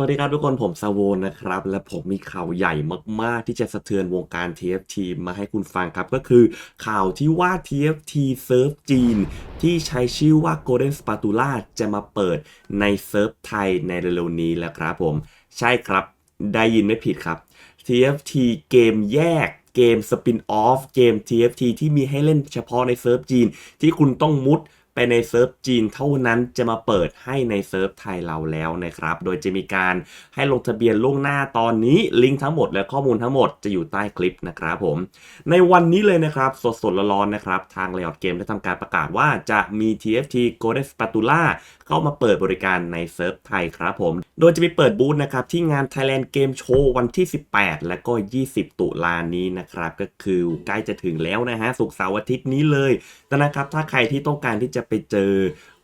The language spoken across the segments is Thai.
สวัสดีครับทุกคนผมซาโวนนะครับ และผมมีข่าวใหญ่มาก ๆ ที่จะสะเทือนวงการ TFT มาให้คุณฟังครับ ก็คือข่าวที่ว่า TFT เซิร์ฟจีน ที่ใช้ชื่อว่า Golden Spatula จะมาเปิดในเซิร์ฟไทยในเร็วๆนี้แล้วครับผม ใช่ครับได้ยินไม่ผิดครับ TFT เกมแยกเกมสปินออฟเกม TFT ที่มีให้เล่นเฉพาะในเซิร์ฟจีน ที่คุณต้องมุด ไปในเซิร์ฟจีนเท่านั้นจะมาเปิดให้ในเซิร์ฟไทยเราแล้วนะครับ โดยจะมีการให้ลงทะเบียนล่วงหน้าตอนนี้ลิงก์ทั้งหมดและข้อมูลทั้งหมดจะอยู่ใต้คลิปนะครับผม ในวันนี้เลยนะครับสดๆร้อนๆนะครับ ทาง Riot Game ได้ทำการประกาศว่าจะมี TFT Golden Spatula เข้ามาเปิดบริการในเซิร์ฟไทยครับผม โดยจะมีเปิดบูธนะครับที่งาน Thailand Game Show วันที่ 18 และก็ 20 ตุลานี้นะครับ ก็คือใกล้จะถึงแล้วนะฮะ สุกร์เสาร์อาทิตย์นี้เลยแต่นะครับ ถ้าใครที่ต้องการที่จะไปเจอ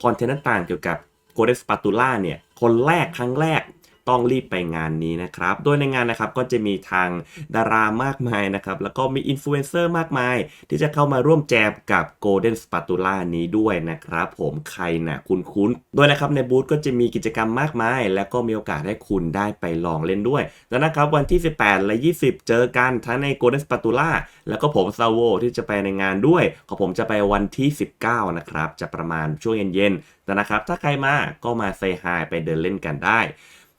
คอนเทนต์ต่างๆเกี่ยวกับโกเดสปาตูล่าเนี่ย คนแรกครั้งแรก ต้องรีบไปงานนี้นะครับ โดยในงานนะครับก็จะมีทางดารามากมายนะครับ แล้วก็มีอินฟลูเอนเซอร์มากมาย ที่จะเข้ามาร่วมแจมกับ Golden Spatula นี้ด้วยนะครับผมใครนะคุณคุ้นๆ โดยนะครับในบูธก็จะมีกิจกรรมมากมาย และก็มีโอกาสให้คุณได้ไปลองเล่นด้วยแล้วนะครับวันที่ 18 และ 20 เจอกันทั้งใน Golden Spatula แล้วก็ผมซาโวที่จะไปในงานด้วยของผมจะไปวันที่ 19 นะครับ จะประมาณช่วงเย็นๆแต่นะครับถ้าใครมาก็มาเซฮายไปเดินเล่นกันได้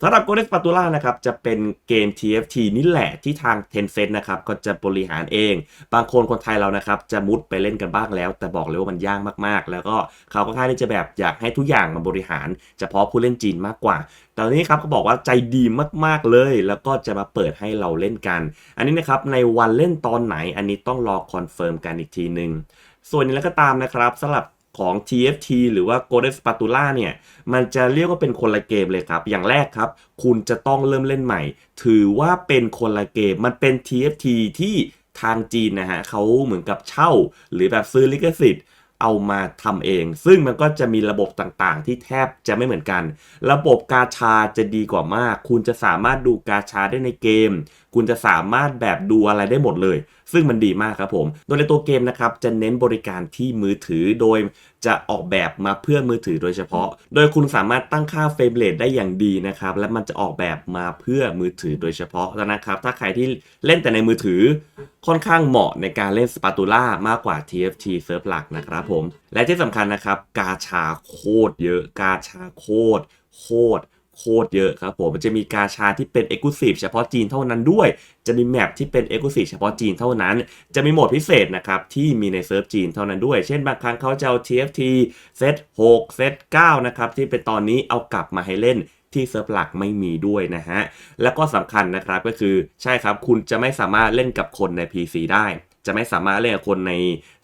ำหรับ Golden Spatula นะครับจะเป็นเกม TFT นี่แหละที่ทาง Tencent นะครับก็จะบริหารเอง บางคนคนไทยเรานะครับจะมุดไปเล่นกันบ้างแล้ว แต่บอกเลยว่ามันยากมากๆ แล้วก็เขาก็ค่างที่จะแบบอยากให้ทุกอย่างมาบริหาร เฉพาะผู้เล่นจีนมากกว่าแต่ทีนี้ครับเขาบอกว่าใจดีมากๆเลย แล้วก็จะมาเปิดให้เราเล่นกัน อันนี้นะครับในวันเล่นตอนไหนอันนี้ต้องรอคอนเฟิร์มกันอีกทีหนึ่งส่วนนี้แล้วก็ตามนะครับสำหรับ ของ TFT หรือว่า Golden Spatula เนี่ย มันจะเรียกว่าเป็นคนละเกมเลยครับ อย่างแรกครับ คุณจะต้องเริ่มเล่นใหม่ ถือว่าเป็นคนละเกม มันเป็น TFT ที่ทางจีนนะฮะเขาเหมือนกับเช่า หรือแบบซื้อลิขสิทธิ์เอามาทำเอง ซึ่งมันก็จะมีระบบต่างๆ ที่แทบจะไม่เหมือนกัน ระบบกาชาจะดีกว่ามาก คุณจะสามารถดูกาชาได้ในเกม คุณจะสามารถแบบดูอะไรได้หมดเลย ซึ่งมันดีมากครับผม โดยในตัวเกมนะครับจะเน้นบริการที่มือถือโดยจะออกแบบมาเพื่อมือถือโดยเฉพาะ โดยคุณสามารถตั้งค่าเฟรมเรทได้อย่างดีนะครับ และมันจะออกแบบมาเพื่อมือถือโดยเฉพาะแล้วนะครับ ถ้าใครที่เล่นแต่ในมือถือ ค่อนข้างเหมาะในการเล่นสปาตูล่ามากกว่า TFT เซิร์ฟหลักนะครับผม และที่สำคัญนะครับ กาชาโคตรเยอะ กาชาโคตรโคตร โคตรเยอะครับผมมันจะมีกาชาที่เป็น e x c l u s i v e เฉพาะจีนเท่านั้นด้วย จะมีแมปที่เป็น e x c l u s i v e เฉพาะจีนเท่านั้น จะมีโหมดพิเศษนะครับที่มีในเซิร์ฟจีนเท่านั้นด้วย เช่นบางครั้งเขาจะเอา TFT เซต6เซต9นะครับที่เป็นตอนนี้เอากลับมาให้เล่นที่เซิร์ฟหลักไม่มีด้วยนะฮะ แล้วก็สำคัญนะครับก็คือใช่ครับคุณจะไม่สามารถเล่นกับคนใน PC ได้ จะไม่สามารถเล่นกับคนใน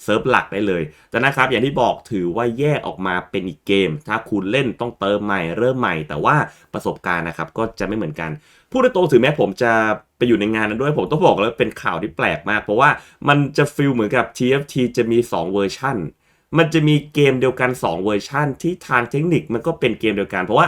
เซิร์ฟหลักได้เลย แต่นะครับอย่างที่บอกถือว่าแยกออกมาเป็นอีกเกม ถ้าคุณเล่นต้องเติมใหม่เริ่มใหม่ แต่ว่าประสบการณ์นะครับก็จะไม่เหมือนกัน พูดตรงๆถึงแม้ผมจะไปอยู่ในงานนั้นด้วยผมต้องบอกเลยว่าเป็นข่าวที่แปลกมาก เพราะว่ามันจะฟีลเหมือนกับ TFT จะมี 2 เวอร์ชันมันจะมีเกมเดียวกัน 2 เวอร์ชันที่ทางเทคนิคมันก็เป็นเกมเดียวกัน เพราะว่า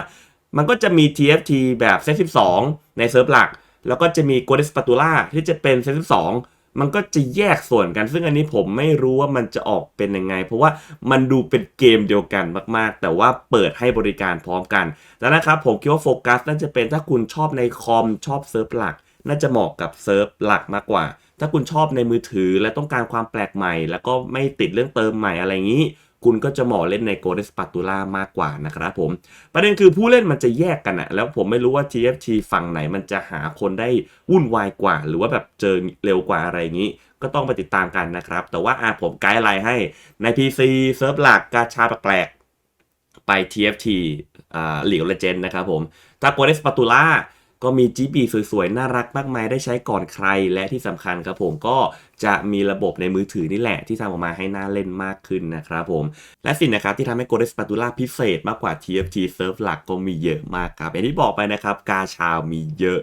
มันก็จะมี TFT แบบเซต12 ในเซิร์ฟหลัก แล้วก็จะมี Golden Spatula ที่จะเป็นเซต12 มันก็จะแยกส่วนกัน ซึ่งอันนี้ผมไม่รู้ว่ามันจะออกเป็นยังไง เพราะว่ามันดูเป็นเกมเดียวกันมากๆ แต่ว่าเปิดให้บริการพร้อมกันแล้วนะครับผมคิดว่าโฟกัสน่าจะเป็นถ้าคุณชอบในคอมชอบเซิร์ฟหลัก น่าจะเหมาะกับเซิร์ฟหลักมากกว่า ถ้าคุณชอบในมือถือและต้องการความแปลกใหม่ แล้วก็ไม่ติดเรื่องเติมใหม่อะไรอย่างนี้ คุณก็จะเหมาะเล่นใน Golden Spatula มากกว่านะครับผม ประเด็นคือผู้เล่นมันจะแยกกันอะแล้วผมไม่รู้ว่า TFT ฝั่งไหนมันจะหาคนได้วุ่นวายกว่า หรือว่าแบบเจอเร็วกว่าอะไรอย่างนี้ ก็ต้องไปติดตามกันนะครับ แต่ว่าอาผมไกด์ไลน์ให้ใน PC เซิร์ฟหลักกาชาแปลกไป TFT อ่าหลีกเลเจนนะครับผมถ้า Golden Spatula ก็มีจีบีสวยๆ น่ารักมากมายได้ใช้ก่อนใคร และที่สำคัญครับผมก็จะมีระบบในมือถือนี่แหละ ที่ทำออกมาให้น่าเล่นมากขึ้นนะครับผม และสิ่งนะครับที่ทำให้ Golden Spatula พิเศษมากกว่า TFT Surf หลักก็มีเยอะมากครับอย่างที่บอกไปนะครับกาชามีเยอะ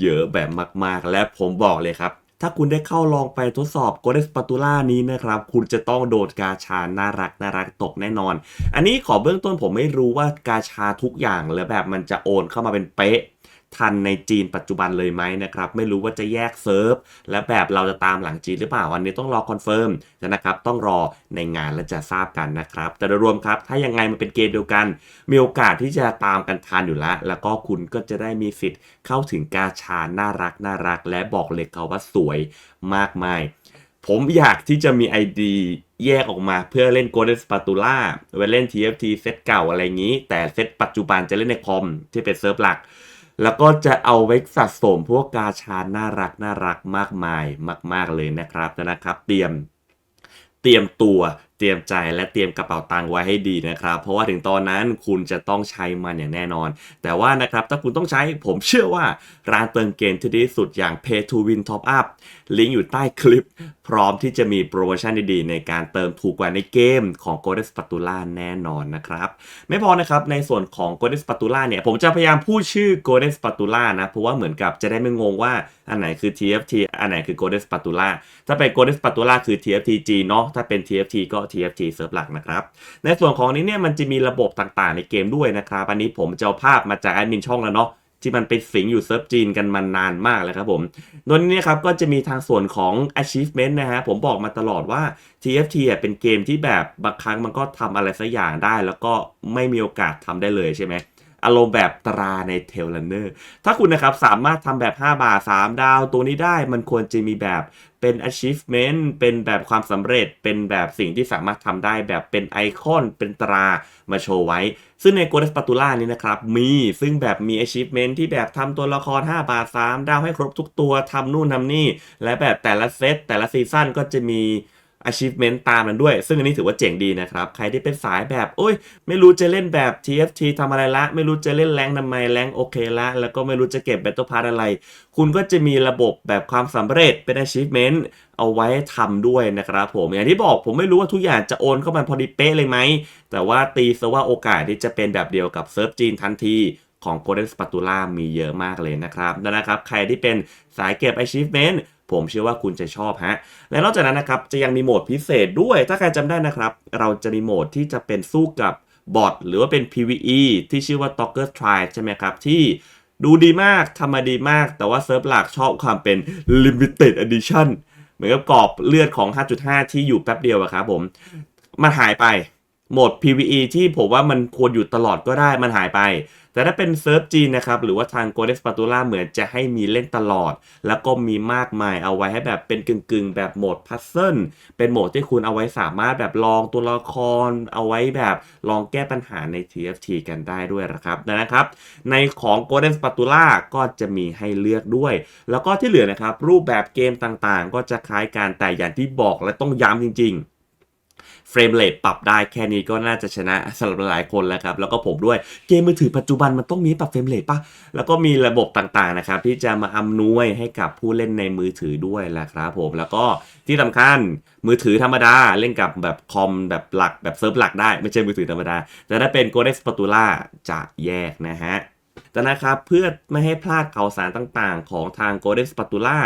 เยอะแบบมากๆ และผมบอกเลยครับถ้าคุณได้เข้าลองไปทดสอบ Golden Spatula นี้นะครับ คุณจะต้องโดนกาชาน่ารักน่ารักตกแน่นอน อันนี้ขอเบื้องต้นผมไม่รู้ว่ากาชาทุกอย่างแล้วแบบมันจะโอนเข้ามาเป็นเป๊ะ ทันในจีนปัจจุบันเลยไหมนะครับ ไม่รู้ว่าจะแยกเซิร์ฟ และแบบเราจะตามหลังจีนหรือเปล่าวันนี้ต้องรอคอนเฟิร์มนะครับ ต้องรอในงานและจะทราบกันนะครับ แต่โดยรวมครับ ถ้ายังไงมันเป็นเกมเดียวกัน มีโอกาสที่จะตามกันทันอยู่แล้ว แล้วก็คุณก็จะได้มีสิทธิ์เข้าถึงกาชาน่ารักน่ารัก และบอกเลยเขาว่าสวยมากมาย ผมอยากที่จะมี ID แยกออกมาเพื่อเล่น Golden Spatula ไว้เล่น TFT เซตเก่าอะไรอย่างนี้ แต่เซตปัจจุบันจะเล่นในคอมที่เป็นเซิร์ฟหลัก แล้วก็จะเอาไว้สะสมพวกกาชาน่ารักน่ารักมากมายมาก ๆเลยนะครับนะครับ เตรียมเตรียมตัว เตรียมใจและเตรียมกระเป๋าตังค์ไว้ให้ดีนะครับ เพราะว่าถึงตอนนั้นคุณจะต้องใช้มันอย่างแน่นอน แต่ว่านะครับถ้าคุณต้องใช้ผมเชื่อว่าร้านเติมเกมที่ดีสุดอย่าง Pay to Win Top Up ลิงก์อยู่ใต้คลิป พร้อมที่จะมีโปรโมชั่นดีๆ ในการเติมถูกกว่าในเกมของ Goldespatula แน่นอนนะครับ ไม่พอนะครับในส่วนของ Goldespatula เนี่ยผมจะพยายามพูดชื่อ Goldespatula นะเพราะว่าเหมือนกับจะได้ไม่งงว่าอันไหนคือ TFT อันไหนคือ Goldespatula ถ้าเป็น Goldespatula คือ TFTG เนาะถ้าเป็น TFT ก็ TFT เซิร์ฟหลักนะครับ ในส่วนของนี้เนี่ยมันจะมีระบบต่างๆในเกมด้วยนะครับ อันนี้ผมจะเอาภาพมาจากแอดมินช่องแล้วเนาะที่มันเป็นสิงอยู่เซิร์ฟจีนกันมานานมากแล้วครับผมโดยนี้ครับก็จะมีทางส่วนของ achievement นะฮะ ผมบอกมาตลอดว่า TFT เป็นเกมที่แบบบางครั้งมันก็ทำอะไรสักอย่างได้ แล้วก็ไม่มีโอกาสทำได้เลยใช่ไหม อารมณ์แบบตราในเทลนเนอร์ถ้าคุณนะครับสามารถทำแบบ 5 บาท 3 ดาวตัวนี้ได้มันควรจะมีแบบเป็น achievement เป็นแบบความสำเร็จเป็นแบบสิ่งที่สามารถทำได้แบบเป็นไอคอน เป็นตรามาโชว์ไว้ ซึ่งใน Golden Spatula นี้นะครับ มีซึ่งแบบมี achievement ที่แบบทำตัวละคร 5 บาท 3 ดาวให้ครบทุกตัวทำนู่นทำนี่ และแบบแต่ละเซตแต่ละซีซั่นก็จะมี achievement ตามมันด้วย ซึ่งอันนี้ถือว่าเจ๋งดีนะครับ ใครที่เป็นสายแบบ โอ้ย ไม่รู้จะเล่นแบบ TFT ทำอะไรละ ไม่รู้จะเล่นแรงทำไมแรงโอเคละ แล้วก็ไม่รู้จะเก็บ Battle Pass อะไร คุณก็จะมีระบบแบบความสำเร็จเป็น achievement เอาไว้ทำด้วยนะครับผม อย่างที่บอกผมไม่รู้ว่าทุกอย่างจะโอนเข้ามาพอดีเป๊ะเลยไหม แต่ว่าตีซะว่าโอกาสที่จะเป็นแบบเดียวกับเซิร์ฟจีนทันทีของ Golden Spatula มีเยอะมากเลยนะครับดังนะครับ ใครที่เป็นสายเก็บ achievement ผมเชื่อว่าคุณจะชอบฮะ และนอกจากนั้นนะครับ จะยังมีโหมดพิเศษด้วย ถ้าใครจำได้นะครับ เราจะมีโหมดที่จะเป็นสู้กับบอทหรือว่าเป็น PVE ที่ชื่อว่า Talker Tribe ใช่ไหมครับ ที่ดูดีมากทำมาดีมาก แต่ว่าเซิร์ฟหลักชอบความเป็น Limited Edition เหมือนกับกรอบเลือดของ 5.5 ที่อยู่แป๊บเดียวอะครับผม มันหายไป โหมด PVE ที่ผมว่ามันควรอยู่ตลอดก็ได้มันหายไป แต่ถ้าเป็นเซิร์ฟจีนนะครับ หรือว่าทาง Golden Spatula เหมือนจะให้มีเล่นตลอด แล้วก็มีมากมายเอาไว้ให้แบบเป็นกึ่งๆ แบบโหมดพัซเซิลเป็นโหมดที่คุณเอาไว้สามารถแบบลองตัวละคร เอาไว้แบบลองแก้ปัญหาใน TFT กันได้ด้วยนะครับนั้นครับ ในของ Golden Spatula ก็จะมีให้เลือกด้วย แล้วก็ที่เหลือนะครับรูปแบบเกมต่างๆ ก็จะคล้ายกันแต่อย่างที่บอกและต้องย้ำจริง ๆ เฟรมเรทปรับได้แค่นี้ก็น่าจะชนะสำหรับหลายคนแล้วครับ แล้วก็ผมด้วยเกมมือถือปัจจุบันมันต้องมีปรับเฟรมเรทปะแล้วก็มีระบบต่างๆนะครับ ที่จะมาอำนวยให้กับผู้เล่นในมือถือด้วยแหละครับผมแล้วก็ที่สำคัญมือถือธรรมดาเล่นกับแบบคอมแบบหลักแบบเซิร์ฟหลักได้ไม่ใช่มือถือธรรมดา แต่ถ้าเป็น Golden Spatula จะแยกนะฮะแต่นะครับเพื่อไม่ให้พลาดข่าวสารต่างๆ ของทาง Golden Spatula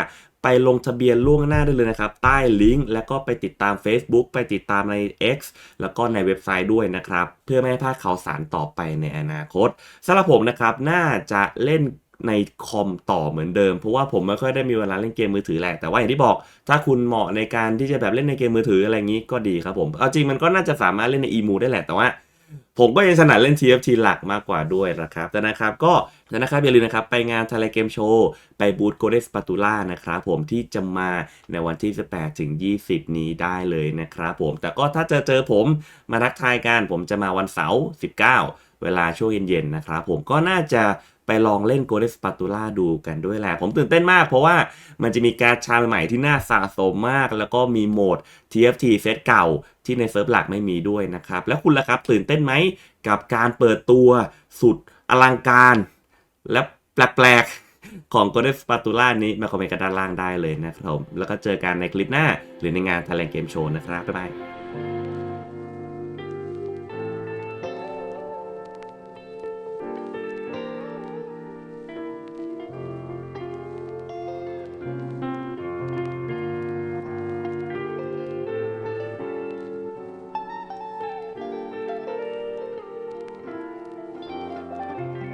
ไปลงทะเบียนล่วงหน้าได้เลยนะครับ ใต้ลิงก์แล้วก็ไปติดตาม Facebook ไปติดตามใน X แล้วก็ในเว็บไซต์ด้วยนะครับ เพื่อไม่ให้พลาดข่าวสารต่อไปในอนาคตสำหรับผมนะครับน่าจะเล่นในคอมต่อเหมือนเดิม เพราะว่าผมไม่ค่อยได้มีเวลาเล่นเกมมือถือแหละ แต่ว่าอย่างที่บอก ถ้าคุณเหมาะในการที่จะแบบเล่นในเกมมือถืออะไรอย่างนี้ก็ดีครับผม เอาจริงมันก็น่าจะสามารถเล่นในอีมูได้แหละ แต่ว่า ผมก็ยังถนัดเล่น TFT หลักมากกว่าด้วยนะครับแต่นะครับก็ แต่นะครับอย่าลืมนะครับไปงานทะเลเกมโชว์ไปบูธโกลเด้นสปาตูล่านะครับผมที่จะมาในวันที่ 18 ถึง 20 นี้ได้เลยนะครับผม แต่ก็ถ้าเจอเจอผมมาทักทายกัน ผมจะมาวันเสาร์ 19 เวลาช่วงเย็นๆนะครับผมก็น่าจะไปลองเล่น Golden Spatula ดูกันด้วยแหละ ผมตื่นเต้นมากเพราะว่ามันจะมีการชาใหม่ที่น่าสะสมมาก แล้วก็มีโหมด TFT เซตเก่าที่ในเซิร์ฟหลักไม่มีด้วยนะครับ แล้วคุณล่ะครับตื่นเต้นไหมกับการเปิดตัวสุดอลังการ และแปลกๆ ของ Golden Spatula นี้มาคอมเมนต์กันด้านล่างได้เลยนะครับผมแล้วก็เจอกันในคลิปหน้าหรือในงาน Thailand Game Show นะครับ บ๊ายบาย